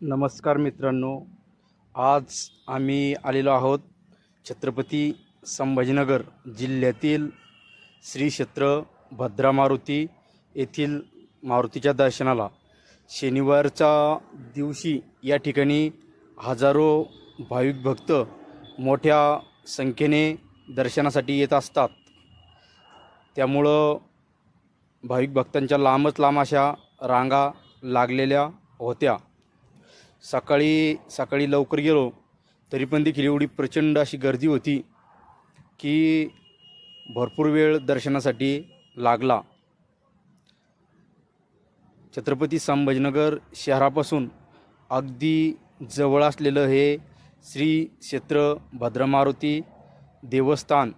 नमस्कार मित्रांनो. आज आम्ही आलेलो आहोत छत्रपती संभाजीनगर जिल्ह्यातील श्री क्षेत्र भद्रा मारुती येथील मारुतीच्या दर्शनाला. शनिवारच्या दिवशी या ठिकाणी हजारो भाविक भक्त मोठ्या संख्येने दर्शनासाठी येत असतात. त्यामुळं भाविक भक्तांच्या लांबच लांब अशा रांगा लागलेल्या होत्या. सकाळी सकाळी लवकर गेलो तरी पण देखील एवढी प्रचंड अशी गर्दी होती की भरपूर वेळ दर्शनासाठी लागला. छत्रपती संभाजीनगर शहरापासून अगदी जवळ असलेलं हे श्री क्षेत्र भद्रमारुती देवस्थान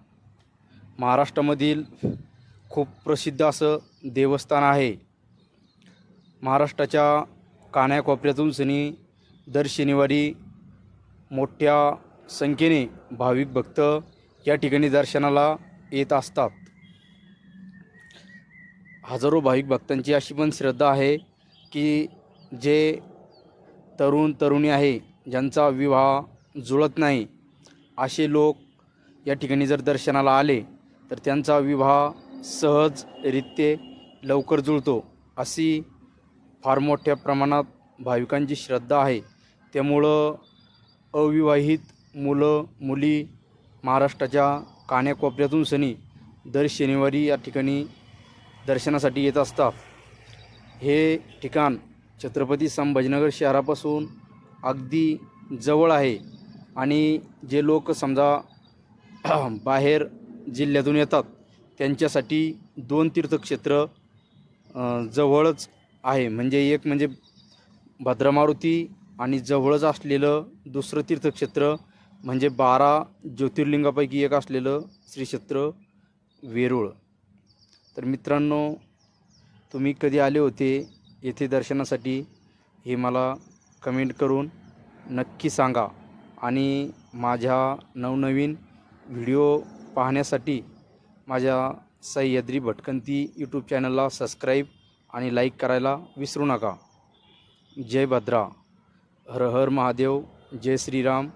महाराष्ट्रामधील खूप प्रसिद्ध असं देवस्थान आहे. महाराष्ट्राच्या कान्याकोपऱ्यातून सनी दर शनिवारी मोठ्या संख्येने भाविक भक्त या ठिकाणी दर्शनाला येत असतात. हजारो भाविक भक्तांची अशी पण श्रद्धा आहे की जे तरुण तरुणी आहे ज्यांचा विवाह जुळत नाही असे लोक या ठिकाणी जर दर्शनाला आले तर त्यांचा विवाह सहजरित्ये लवकर जुळतो अशी फार मोठ्या प्रमाणात भाविकांची श्रद्धा आहे. त्यामुळं अविवाहित मुलं मुली महाराष्ट्राच्या कान्याकोपऱ्यातून सनी दर शनिवारी या ठिकाणी दर्शनासाठी येत असतात. हे ठिकाण छत्रपती संभाजीनगर शहरापासून अगदी जवळ आहे आणि जे लोक समजा बाहेर जिल्ह्यातून येतात त्यांच्यासाठी दोन तीर्थक्षेत्र जवळच आहे. म्हणजे एक म्हणजे भद्रमारुती आणि जवळच असलेलं दुसरं तीर्थक्षेत्र म्हणजे बारा ज्योतिर्लिंगापैकी एक असलेलं श्रीक्षेत्र वेरूळ. तर मित्रांनो तुम्ही कधी आले होते येथे दर्शनासाठी हे मला कमेंट करून नक्की सांगा आणि माझ्या नवनवीन व्हिडिओ पाहण्यासाठी माझ्या सह्याद्री भटकंती यूट्यूब चॅनलला सबस्क्राईब आणि लाईक करायला विसरू नका. जय भद्रा. हर हर महादेव. जय श्रीराम.